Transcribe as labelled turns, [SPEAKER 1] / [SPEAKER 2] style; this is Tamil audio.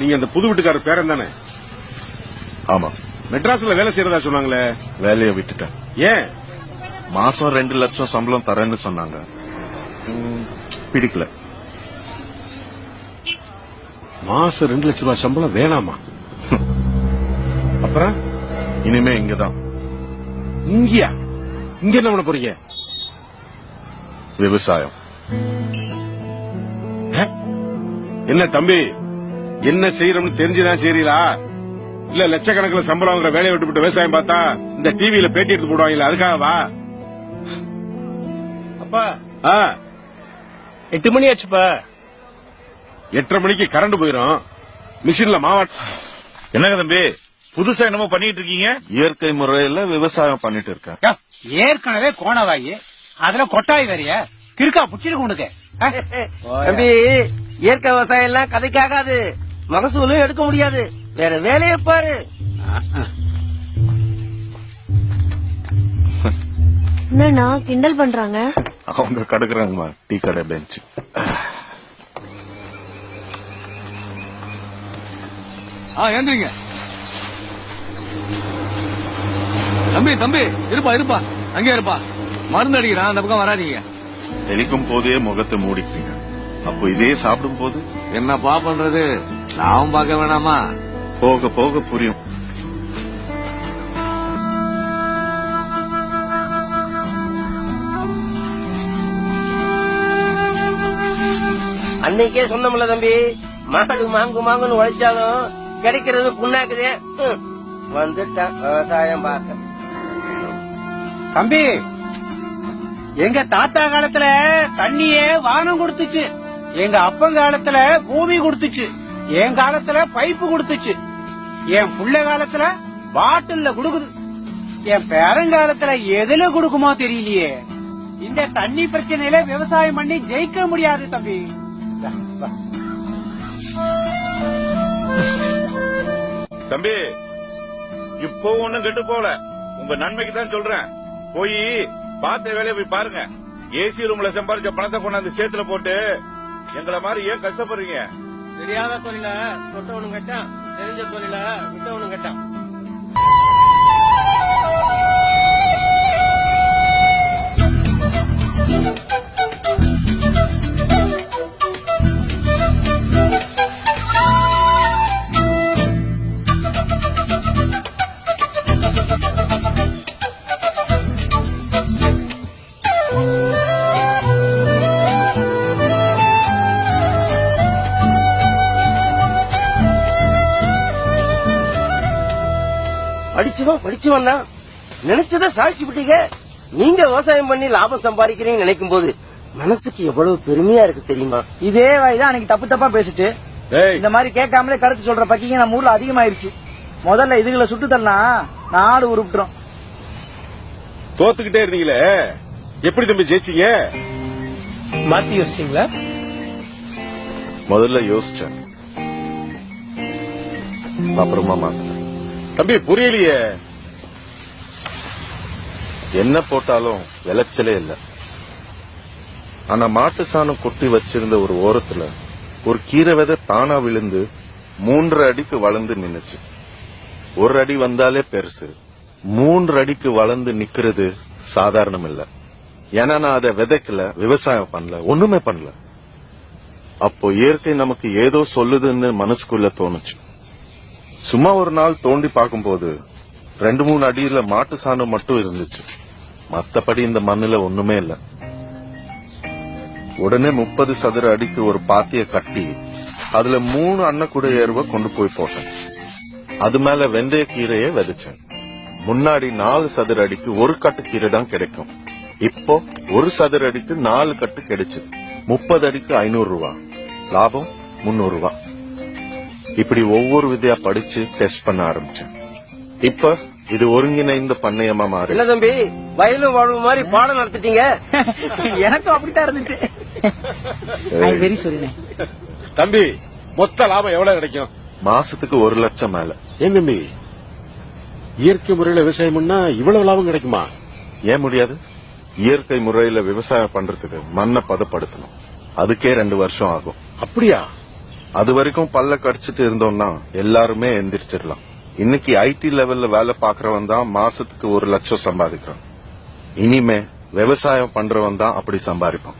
[SPEAKER 1] நீங்க அந்த புது வீட்டுக்காரர் பேரன் தானே
[SPEAKER 2] ஆமா.
[SPEAKER 1] மெட்ராஸ்ல வேலை செய்யறதா சொன்னாங்களே?
[SPEAKER 2] வேலையை விட்டுட்டேன்.
[SPEAKER 1] ஏன்?
[SPEAKER 2] மாசம் ரெண்டு லட்சம் சம்பளம் தரேன்னு சொன்னாங்க. பிடிக்கல.
[SPEAKER 1] மாசம் ரெண்டு லட்சம் ரூபாய் சம்பளம் வேணாமா? அப்புறம்?
[SPEAKER 2] இனிமே இங்கதான்.
[SPEAKER 1] இங்கயா? இங்க என்ன பண்ண போறீங்க?
[SPEAKER 2] விவசாயம்?
[SPEAKER 1] என்ன தம்பி? என்ன செய்யறோம்னு தெரிஞ்சுதான் செய்றீங்களா? இல்ல லட்சக்கணக்கில் சம்பளம் வாங்குற வேலையை விட்டுவிட்டு விவசாயம் பார்த்தா இந்த டிவியில பேட்டி எடுத்து போடுவாங்களா அதுக்காகவா
[SPEAKER 3] அப்பா.
[SPEAKER 1] ஆ,
[SPEAKER 3] எட்டு மணி ஆச்சுப்பா.
[SPEAKER 1] எட்டரை மணிக்கு கரண்ட் போயிரும். மிஷின்ல மாவாட்ட
[SPEAKER 4] என்னங்க தம்பி புதுசா என்னமோ பண்ணிட்டு இருக்கீங்க?
[SPEAKER 2] இயற்கை முறையில விவசாயம் பண்ணிட்டு இருக்கேன்.
[SPEAKER 5] ஏற்கனவே கோணவாயி அதுல கொட்டாய் வேறைய. கிறுக்கா புடிச்சிருக்கு உனக்கு?
[SPEAKER 6] தம்பி இயற்கை விவசாயம் எல்லாம் கதைக்காகாது. மகசூலும் எடுக்க முடியாது. வேற வேலையை பாரு.
[SPEAKER 7] என்னண்ணா கிண்டல் பண்றாங்க?
[SPEAKER 2] அவங்க கடுக்குறாங்கம்மா. டீ கடை பெஞ்ச்
[SPEAKER 3] ஆ ஏந்திரிங்க. தம்பி தம்பி இருப்பா இருப்பா. அங்கே இருப்பா. மருந்து அடிக்கிறான் அந்த பக்கம் வராதீங்க.
[SPEAKER 2] தெளிக்கும் போதே முகத்தை மூடிக்கிறீங்க. அப்போ இதே சாப்பிடும் போது
[SPEAKER 3] என்னப்பா பண்றது? நான் பார்க்க வேணாமா?
[SPEAKER 2] போக போக புரியும்.
[SPEAKER 6] அன்னைக்கே சொன்னோம்ல தம்பி மாடு மாங்கு மாங்குன்னு உழைச்சாலும் கிடைக்கிறது புண்ணாக்குதே. வந்துட்டான் விவசாயம் பார்க்க.
[SPEAKER 5] தம்பி எங்க தாத்தா காலத்துல தண்ணியே வானம் கொடுத்துச்சு. எங்க அப்பன் காலத்துல பூமி கொடுத்துச்சு. என் காலத்துல பைப்பு கொடுத்துச்சு. என் புள்ள காலத்துல பாட்டில்ல கொடுக்குது. என் பேரங்காலத்துல எதுல கொடுக்குமோ தெரியலையே. இந்த தண்ணி பிரச்சனையில விவசாயம் பண்ணி ஜெயிக்க முடியாது தம்பி.
[SPEAKER 4] தம்பி இப்போ ஒண்ணும் கெட்டு போல. உங்க நன்மைக்கு தான் சொல்றேன். போய் பார்த்த வேலையை போய் பாருங்க. ஏசி ரூம்ல சம்பாரிச்ச பணத்தை கொண்டாந்து சேத்துல போட்டு எங்களை மாதிரி ஏன் கஷ்டப்படுறீங்க?
[SPEAKER 6] தெரியாத தொழில தொட்டவனும் கட்டான் தெரிஞ்ச தொழில விட்டவனும் கட்டான். படிச்சவன் படிச்சவன் தான் நினைச்சத சாதிச்சு விட்டீங்க. நீங்க விவசாயம் பண்ணி லாபம் சம்பாதிக்கிறீங்கன்னு நினைக்கும் போது மனசுக்கு எவ்வளவு பெருமையா இருக்கு தெரியுமா?
[SPEAKER 5] இதே வாய்தான் அன்னைக்கு தப்பு தப்பா பேசிட்டு. இந்த மாதிரி கேட்காமலே கருத்து சொல்ற பக்கிங்க நம்ம ஊர்ல அதிகமாயிருச்சு. முதல்ல இதுகளை சுட்டு தரலாம் நாடு உருப்பிட்டுரும்
[SPEAKER 1] தோத்துக்கிட்டே இருந்தீங்களே? எப்படி தம்பி ஜெயிச்சீங்க?
[SPEAKER 5] மாத்தி யோசிச்சிங்களா?
[SPEAKER 2] முதல்ல யோசிச்சேன். அப்புறமா மாத்தினேன்
[SPEAKER 1] தம்பி புரியலையே.
[SPEAKER 2] என்ன போட்டாலும் விளைச்சலே இல்ல. ஆனா மாட்டு சாணம் கொட்டி வச்சிருந்த ஒரு ஓரத்துல ஒரு கீரை விதை தானா விழுந்து மூன்று அடிக்கு வளர்ந்து நின்னுச்சு. ஒரு அடி வந்தாலே பெருசு. மூன்று அடிக்கு வளர்ந்து நிக்கிறது சாதாரணம் இல்ல. ஏன்னா நான் அதை விதைக்கல விவசாயம் பண்ணல ஒண்ணுமே பண்ணல. அப்போ இயற்கை நமக்கு ஏதோ சொல்லுதுன்னு மனசுக்குள்ள தோணுச்சு. சும்மா ஒரு நாள் தோண்டி பார்க்கும்போது ரெண்டு மூணு அடியில மாட்டு சாணம் மட்டும் இருந்துச்சு. மத்தபடி இந்த மண்ணுல ஒண்ணுமே இல்ல. உடனே முப்பது சதுர அடிக்கு ஒரு பாத்திய கட்டி அதுல மூணு அன்னக்குடை ஏறுவ கொண்டு போய் போட்டேன். அது மேல வெந்தய கீரையை விதைச்சேன். முன்னாடி நாலு சதுர அடிக்கு ஒரு கட்டு கீரை தான் கிடைக்கும். இப்போ ஒரு சதுர அடிக்கு நாலு கட்டு கிடைச்சு முப்பது அடிக்கு ஐநூறு ரூபா. லாபம் முன்னூறு ரூபா. இப்படி ஒவ்வொரு விதையா படிச்சு டெஸ்ட் பண்ண ஆரம்பிச்சேன். இப்ப இது ஒருங்கிணைந்த பண்ணையமா மாறி.
[SPEAKER 6] என்ன தம்பி வயலும் வாழ்வு மாதிரி பாடம் நடத்திட்டீங்க.
[SPEAKER 5] எனக்கும் அப்படித்தான் இருந்துச்சு. ஐ வெரி சொல்லினேன்
[SPEAKER 1] தம்பி மொத்த லாபம் எவ்வளவு கிடைக்கும்?
[SPEAKER 2] மாசத்துக்கு ஒரு லட்சம் மேல.
[SPEAKER 1] ஏன் தம்பி? இயற்கை முறையில விவசாயம் பண்ணா இவ்வளவு லாபம் கிடைக்குமா?
[SPEAKER 2] ஏன் முடியாது? இயற்கை முறையில விவசாயம் பண்றதுக்கு மண்ணை பதப்படுத்தணும். அதுக்கே ரெண்டு வருஷம் ஆகும்.
[SPEAKER 1] அப்படியா?
[SPEAKER 2] அது வரைக்கும் பல்ல கடிச்சிட்டு இருந்தோம்னா எல்லாருமே எந்திரிச்சிடலாம். இன்னைக்கு ஐடி லெவல்ல வேலை பாக்குறவன் தான் மாசத்துக்கு ஒரு லட்சம் சம்பாதிக்கிறான். இனிமே விவசாயம் பண்றவன் தான் அப்படி சம்பாதிப்பான்.